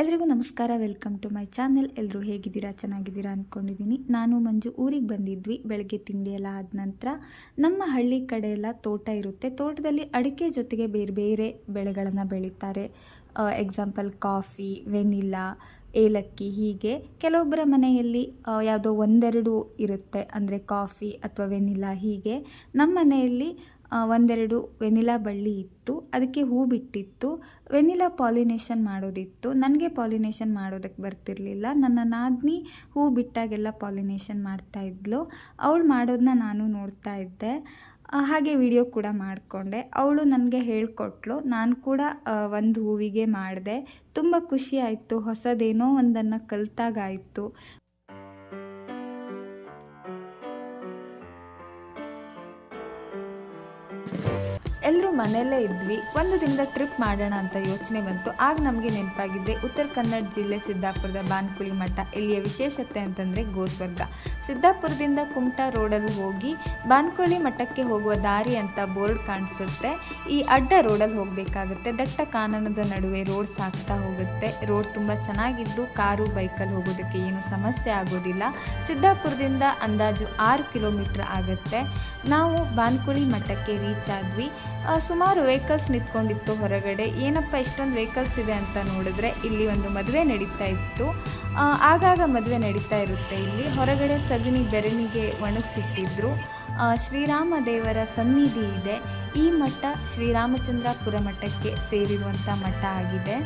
ಎಲ್ರಿಗೂ ನಮಸ್ಕಾರ, welcome to my channel. ಎಲ್ಲರೂ ಹೇಗಿದ್ದೀರಾ? ಚೆನ್ನಾಗಿದ್ದೀರಾ ಅಂದ್ಕೊಂಡಿದ್ದೀನಿ ನಾನು ಮಂಜು, ಊರಿಗೆ ಬಂದಿದ್ವಿ. ಬೆಳಗ್ಗೆ ತಿಂಡಿ ಆದ ನಂತರ ನಮ್ಮ ಹಳ್ಳಿ ಕಡೆ ತೋಟ ಇರುತ್ತೆ. ತೋಟದಲ್ಲಿ ಅಡಿಕೆ ಜೊತೆಗೆ ಬೇರೆ ಬೇರೆ ಬೆಳೆಗಳನ್ನು ಬೆಳೀತಾರೆ. ಎಕ್ಸಾಂಪಲ್ ಕಾಫಿ ವೆನಿಲ್ಲಾ ಏಲಕ್ಕಿ ಹೀಗೆ ಕೆಲವೊಬ್ಬರ ಮನೆಯಲ್ಲಿ ಯಾವುದೋ ಒಂದೆರಡು ಇರುತ್ತೆ. ಅಂದರೆ ಕಾಫಿ ಅಥವಾ ವೆನಿಲ್ಲಾ ಹೀಗೆ. ನಮ್ಮ ಮನೆಯಲ್ಲಿ ಒಂದೆರಡು ವೆನಿಲಾ ಬಳ್ಳಿ ಇತ್ತು, ಅದಕ್ಕೆ ಹೂ ಬಿಟ್ಟಿತ್ತು, ವೆನಿಲಾ ಪಾಲಿನೇಷನ್ ಮಾಡೋದಿತ್ತು. ನನಗೆ ಪಾಲಿನೇಷನ್ ಮಾಡೋದಕ್ಕೆ ಬರ್ತಿರ್ಲಿಲ್ಲ. ನನ್ನ ನಾದಿನಿ ಹೂ ಬಿಟ್ಟಾಗೆಲ್ಲ ಪಾಲಿನೇಷನ್ ಮಾಡ್ತಾ ಇದ್ಲು. ಅವಳು ಮಾಡೋದನ್ನ ನಾನು ನೋಡ್ತಾ ಇದ್ದೆ. ಹಾಗೆ ವಿಡಿಯೋ ಕೂಡ ಮಾಡಿಕೊಂಡೆ. ಅವಳು ನನಗೆ ಹೇಳಿಕೊಟ್ಲು. ನಾನು ಕೂಡ ಒಂದು ಹೂವಿಗೆ ಮಾಡಿದೆ. ತುಂಬ ಖುಷಿ ಆಯಿತು. ಹೊಸದೇನೋ ಒಂದನ್ನು ಕಲಿತಾಗಾಯಿತು. ಮನೆಯಲ್ಲೇ ಇದ್ವಿ. ಒಂದು ದಿನದ ಟ್ರಿಪ್ ಮಾಡೋಣ ಅಂತ ಯೋಚನೆ ಬಂತು. ಆಗ ನಮಗೆ ನೆನಪಾಗಿದೆ ಉತ್ತರ ಕನ್ನಡ ಜಿಲ್ಲೆ ಸಿದ್ದಾಪುರದ ಬಾನ್ಕುಳಿ ಮಠ. ಇಲ್ಲಿಯ ವಿಶೇಷತೆ ಅಂತಂದರೆ ಗೋಸ್ವರ್ಗ. ಸಿದ್ದಾಪುರದಿಂದ ಕುಮಟಾ ರೋಡಲ್ಲಿ ಹೋಗಿ ಬಾನ್ಕುಳಿ ಮಠಕ್ಕೆ ಹೋಗುವ ದಾರಿ ಅಂತ ಬೋರ್ಡ್ ಕಾಣಿಸುತ್ತೆ. ಈ ಅಡ್ಡ ರೋಡಲ್ಲಿ ಹೋಗಬೇಕಾಗುತ್ತೆ. ದಟ್ಟ ಕಾನನದ ನಡುವೆ ರೋಡ್ ಸಾಕ್ತಾ ಹೋಗುತ್ತೆ. ರೋಡ್ ತುಂಬ ಚೆನ್ನಾಗಿದ್ದು ಕಾರು, ಬೈಕಲ್ಲಿ ಹೋಗೋದಕ್ಕೆ ಏನು ಸಮಸ್ಯೆ ಆಗೋದಿಲ್ಲ. ಸಿದ್ದಾಪುರದಿಂದ ಅಂದಾಜು ಆರು ಕಿಲೋಮೀಟ್ರ್ ಆಗುತ್ತೆ. ನಾವು ಬಾನ್ಕುಳಿ ಮಠಕ್ಕೆ ರೀಚ್ ಆದ್ವಿ. ಸುಮಾರು ವೆಹಿಕಲ್ಸ್ ನಿಂತ್ಕೊಂಡಿತ್ತು ಹೊರಗಡೆ. ಏನಪ್ಪ ಇಷ್ಟೊಂದು ವೆಹಿಕಲ್ಸ್ ಇದೆ ಅಂತ ನೋಡಿದ್ರೆ ಇಲ್ಲಿ ಒಂದು ಮದುವೆ ನಡೀತಾ ಇತ್ತು. ಆಗಾಗ ಮದುವೆ ನಡೀತಾ ಇರುತ್ತೆ ಇಲ್ಲಿ. ಹೊರಗಡೆ ಸಗಣಿ ಬೆರಣಿಗೆ ಒಣಗಿಸಿಟ್ಟಿದ್ರು. ಶ್ರೀರಾಮ ದೇವರ ಸನ್ನಿಧಿ ಇದೆ. ಈ ಮಠ ಶ್ರೀರಾಮಚಂದ್ರಾಪುರ ಮಠಕ್ಕೆ ಸೇರಿರುವಂಥ ಮಠ ಆಗಿದೆ.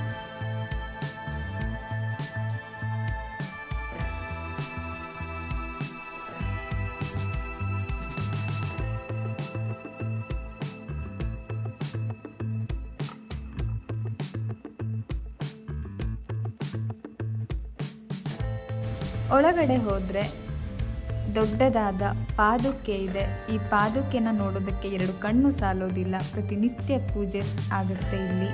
ಒಳಗಡೆ ಹೋದರೆ ದೊಡ್ಡದಾದ ಪಾದುಕೆ ಇದೆ. ಈ ಪಾದುಕೆನ ನೋಡೋದಕ್ಕೆ ಎರಡು ಕಣ್ಣು ಸಾಲೋದಿಲ್ಲ. ಪ್ರತಿನಿತ್ಯ ಪೂಜೆ ಆಗುತ್ತೆ ಇಲ್ಲಿ.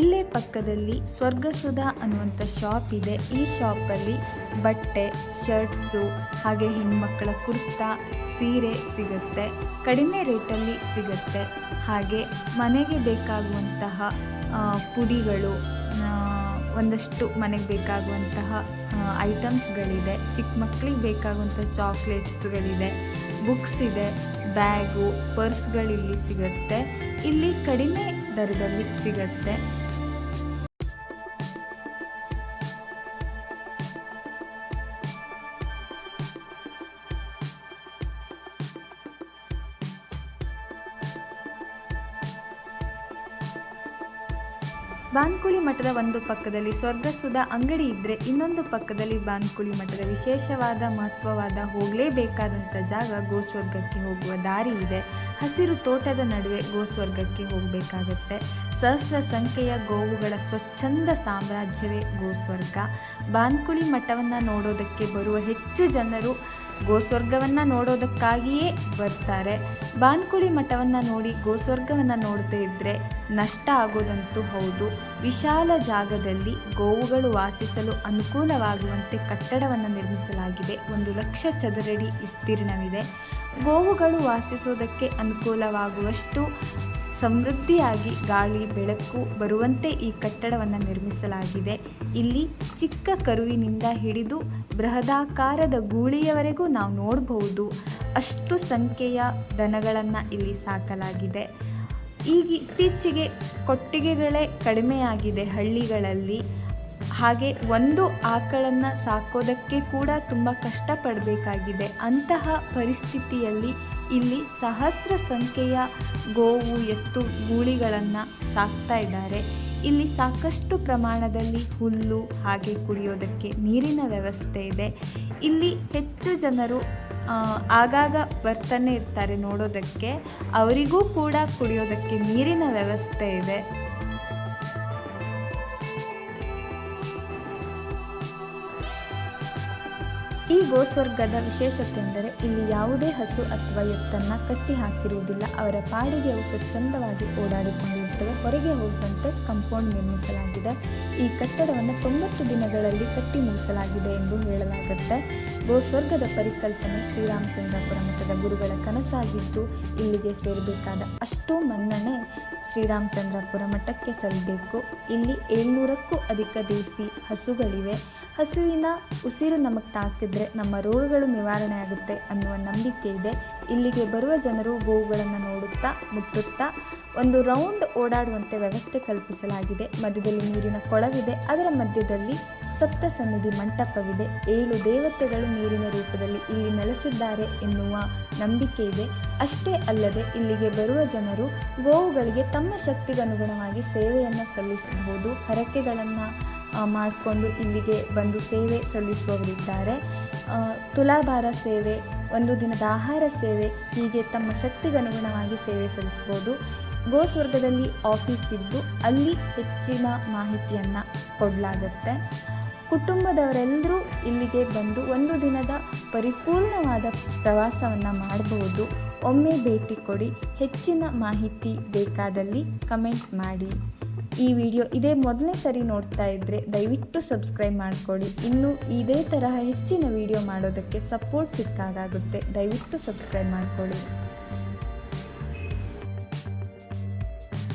ಇಲ್ಲೇ ಪಕ್ಕದಲ್ಲಿ ಸ್ವರ್ಗಸುಧ ಅನ್ನುವಂಥ ಶಾಪ್ ಇದೆ. ಈ ಶಾಪಲ್ಲಿ ಬಟ್ಟೆ ಶರ್ಟ್ಸು ಹಾಗೆ ಹೆಣ್ಮಕ್ಕಳ ಕುರ್ತಾ, ಸೀರೆ ಸಿಗುತ್ತೆ. ಕಡಿಮೆ ರೇಟಲ್ಲಿ ಸಿಗುತ್ತೆ. ಹಾಗೆ ಮನೆಗೆ ಬೇಕಾಗುವಂತಹ ಪುಡಿಗಳು ಒಂದಷ್ಟು ಮನೆಗೆ ಬೇಕಾಗುವಂತಹ ಐಟಮ್ಸ್ಗಳಿದೆ ಚಿಕ್ಕ ಮಕ್ಕಳಿಗೆ ಬೇಕಾಗುವಂಥ ಚಾಕ್ಲೇಟ್ಸ್ಗಳಿದೆ ಬುಕ್ಸ್ ಇದೆ ಬ್ಯಾಗು ಪರ್ಸ್ಗಳಿಲ್ಲಿ ಸಿಗುತ್ತೆ. ಇಲ್ಲಿ ಕಡಿಮೆ ದರದಲ್ಲಿ ಸಿಗುತ್ತೆ. ಬಾನ್ಕುಳಿ ಮಠದ ಒಂದು ಪಕ್ಕದಲ್ಲಿ ಸ್ವರ್ಗಸುಧ ಅಂಗಡಿ ಇದ್ದರೆ ಇನ್ನೊಂದು ಪಕ್ಕದಲ್ಲಿ ಬಾನ್ಕುಳಿ ಮಠದ ವಿಶೇಷವಾದ ಮಹತ್ವವಾದ ಹೋಗಲೇಬೇಕಾದಂಥ ಜಾಗ ಗೋಸ್ವರ್ಗಕ್ಕೆ ಹೋಗುವ ದಾರಿ ಇದೆ. ಹಸಿರು ತೋಟದ ನಡುವೆ ಗೋಸ್ವರ್ಗಕ್ಕೆ ಹೋಗಬೇಕಾಗತ್ತೆ. ಸಹಸ್ರ ಸಂಖ್ಯೆಯ ಗೋವುಗಳ ಸ್ವಚ್ಛಂದ ಸಾಮ್ರಾಜ್ಯವೇ ಗೋಸ್ವರ್ಗ. ಬಾನ್ಕುಳಿ ಮಠವನ್ನು ನೋಡೋದಕ್ಕೆ ಬರುವ ಹೆಚ್ಚು ಜನರು ಗೋಸ್ವರ್ಗವನ್ನು ನೋಡೋದಕ್ಕಾಗಿಯೇ ಬರ್ತಾರೆ. ಬಾನ್ಕುಳಿ ಮಠವನ್ನು ನೋಡಿ ಗೋಸ್ವರ್ಗವನ್ನು ನೋಡದೇ ಇದ್ದರೆ ನಷ್ಟ ಆಗೋದಂತೂ ಹೌದು. ವಿಶಾಲ ಜಾಗದಲ್ಲಿ ಗೋವುಗಳು ವಾಸಿಸಲು ಅನುಕೂಲವಾಗುವಂತೆ ಕಟ್ಟಡವನ್ನು ನಿರ್ಮಿಸಲಾಗಿದೆ. ಒಂದು ಲಕ್ಷ ಚದರಡಿ ವಿಸ್ತೀರ್ಣವಿದೆ. ಗೋವುಗಳು ವಾಸಿಸೋದಕ್ಕೆ ಅನುಕೂಲವಾಗುವಷ್ಟು ಸಮೃದ್ಧಿಯಾಗಿ ಗಾಳಿ ಬೆಳಕು ಬರುವಂತೆ ಈ ಕಟ್ಟಡವನ್ನು ನಿರ್ಮಿಸಲಾಗಿದೆ. ಇಲ್ಲಿ ಚಿಕ್ಕ ಕರುವಿನಿಂದ ಹಿಡಿದು ಬೃಹದಾಕಾರದ ಗೂಳಿಯವರೆಗೂ ನಾವು ನೋಡಬಹುದು. ಅಷ್ಟು ಸಂಖ್ಯೆಯ ದನಗಳನ್ನು ಇಲ್ಲಿ ಸಾಕಲಾಗಿದೆ. ಈಗ ಇತ್ತೀಚೆಗೆ ಕೊಟ್ಟಿಗೆಗಳೇ ಕಡಿಮೆಯಾಗಿದೆ ಹಳ್ಳಿಗಳಲ್ಲಿ. ಹಾಗೆ ಒಂದು ಆಕಳನ್ನು ಸಾಕೋದಕ್ಕೆ ಕೂಡ ತುಂಬ ಕಷ್ಟಪಡಬೇಕಾಗಿದೆ. ಅಂತಹ ಪರಿಸ್ಥಿತಿಯಲ್ಲಿ ಇಲ್ಲಿ ಸಹಸ್ರ ಸಂಖ್ಯೆಯ ಗೋವು ಎತ್ತು ಗೂಳಿಗಳನ್ನು ಸಾಕ್ತಾ ಇದ್ದಾರೆ. ಇಲ್ಲಿ ಸಾಕಷ್ಟು ಪ್ರಮಾಣದಲ್ಲಿ ಹುಲ್ಲು ಹಾಗೆ ಕುಡಿಯೋದಕ್ಕೆ ನೀರಿನ ವ್ಯವಸ್ಥೆ ಇದೆ. ಇಲ್ಲಿ ಹೆಚ್ಚು ಜನರು ಆಗಾಗ ಬರ್ತಾನೆ ಇರ್ತಾರೆ ನೋಡೋದಕ್ಕೆ. ಅವರಿಗೂ ಕೂಡ ಕುಡಿಯೋದಕ್ಕೆ ನೀರಿನ ವ್ಯವಸ್ಥೆ ಇದೆ. ಈ ಗೋಸ್ವರ್ಗದ ವಿಶೇಷತೆ ಎಂದರೆ ಇಲ್ಲಿ ಯಾವುದೇ ಹಸು ಅಥವಾ ಎತ್ತನ್ನು ಕಟ್ಟಿ ಹಾಕಿರುವುದಿಲ್ಲ ಅವರ ಪಾಡಿಗೆ ಅವು ಸ್ವಚ್ಛಂದವಾಗಿ ಓಡಾಡಿಕೊಂಡಿರುತ್ತವೆ ಹೊರಗೆ ಹೋಗುವಂತೆ ಕಂಪೌಂಡ್ ನಿರ್ಮಿಸಲಾಗಿದೆ. ಈ ಕಟ್ಟಡವನ್ನು ತೊಂಬತ್ತು ದಿನಗಳಲ್ಲಿ ಕಟ್ಟಿ ಮುಗಿಸಲಾಗಿದೆ ಎಂದು ಹೇಳಲಾಗುತ್ತೆ. ಗೋಸ್ವರ್ಗದ ಪರಿಕಲ್ಪನೆ ಶ್ರೀರಾಮಚಂದ್ರಾಪುರ ಮಠದ ಗುರುಗಳ ಕನಸಾಗಿದ್ದು ಇಲ್ಲಿಗೆ ಸೇರಬೇಕಾದ ಅಷ್ಟು ಮನ್ನಣೆ ಶ್ರೀರಾಮಚಂದ್ರಾಪುರ ಮಠಕ್ಕೆ ಸಲ್ಲಬೇಕು ಇಲ್ಲಿ ಏಳ್ನೂರಕ್ಕೂ ಅಧಿಕ ದೇಸಿ ಹಸುಗಳಿವೆ. ಹಸುವಿನ ಉಸಿರು ನಮಗೆ ತಾಕಿದ್ರೆ ನಮ್ಮ ರೋಗಗಳು ನಿವಾರಣೆ ಆಗುತ್ತೆ ಅನ್ನುವ ನಂಬಿಕೆ ಇದೆ. ಇಲ್ಲಿಗೆ ಬರುವ ಜನರು ಗೋವುಗಳನ್ನು ನೋಡುತ್ತಾ, ಮುಟ್ಟುತ್ತಾ, ಒಂದು ರೌಂಡ್ ಓಡಾಡುವಂತೆ ವ್ಯವಸ್ಥೆ ಕಲ್ಪಿಸಲಾಗಿದೆ. ಮಧ್ಯದಲ್ಲಿ ನೀರಿನ ಕೊಳವಿದೆ. ಅದರ ಮಧ್ಯದಲ್ಲಿ ಸಪ್ತ ಸನ್ನಿಧಿ ಮಂಟಪವಿದೆ. ಏಳು ದೇವತೆಗಳು ನೀರಿನ ರೂಪದಲ್ಲಿ ಇಲ್ಲಿ ನೆಲೆಸಿದ್ದಾರೆ ಎನ್ನುವ ನಂಬಿಕೆ ಇದೆ. ಅಷ್ಟೇ ಅಲ್ಲದೆ ಇಲ್ಲಿಗೆ ಬರುವ ಜನರು ಗೋವುಗಳಿಗೆ ತಮ್ಮ ಶಕ್ತಿಗನುಗುಣವಾಗಿ ಸೇವೆಯನ್ನು ಸಲ್ಲಿಸಬಹುದು. ಹರಕೆಗಳನ್ನು ಮಾಡಿಕೊಂಡು ಇಲ್ಲಿಗೆ ಬಂದು ಸೇವೆ ಸಲ್ಲಿಸುವವರಿದ್ದಾರೆ. ತುಲಾಭಾರ ಸೇವೆ ಒಂದು ದಿನದ ಆಹಾರ ಸೇವೆ, ಹೀಗೆ ತಮ್ಮ ಶಕ್ತಿಗನುಗುಣವಾಗಿ ಸೇವೆ ಸಲ್ಲಿಸ್ಬೋದು ಗೋಸ್ವರ್ಗದಲ್ಲಿ ಆಫೀಸ್ ಇದ್ದು ಅಲ್ಲಿ ಹೆಚ್ಚಿನ ಮಾಹಿತಿಯನ್ನು ಕೊಡಲಾಗುತ್ತೆ. ಕುಟುಂಬದವರೆಲ್ಲರೂ ಇಲ್ಲಿಗೆ ಬಂದು ಒಂದು ದಿನದ ಪರಿಪೂರ್ಣವಾದ ಪ್ರವಾಸವನ್ನು ಮಾಡಬಹುದು ಒಮ್ಮೆ ಭೇಟಿ ಕೊಡಿ. ಹೆಚ್ಚಿನ ಮಾಹಿತಿ ಬೇಕಾದಲ್ಲಿ ಕಮೆಂಟ್ ಮಾಡಿ. ಈ ವಿಡಿಯೋ ಇದೇ ಮೊದಲನೇ ಸರಿ ನೋಡ್ತಾ ಇದ್ದರೆ ದಯವಿಟ್ಟು ಸಬ್ಸ್ಕ್ರೈಬ್ ಮಾಡಿಕೊಳ್ಳಿ. ಇನ್ನು ಇದೇ ತರಹ ಹೆಚ್ಚಿನ ವಿಡಿಯೋ ಮಾಡೋದಕ್ಕೆ ಸಪೋರ್ಟ್ ಸಿಕ್ಕಾಗುತ್ತೆ ದಯವಿಟ್ಟು ಸಬ್ಸ್ಕ್ರೈಬ್ ಮಾಡಿಕೊಳ್ಳಿ.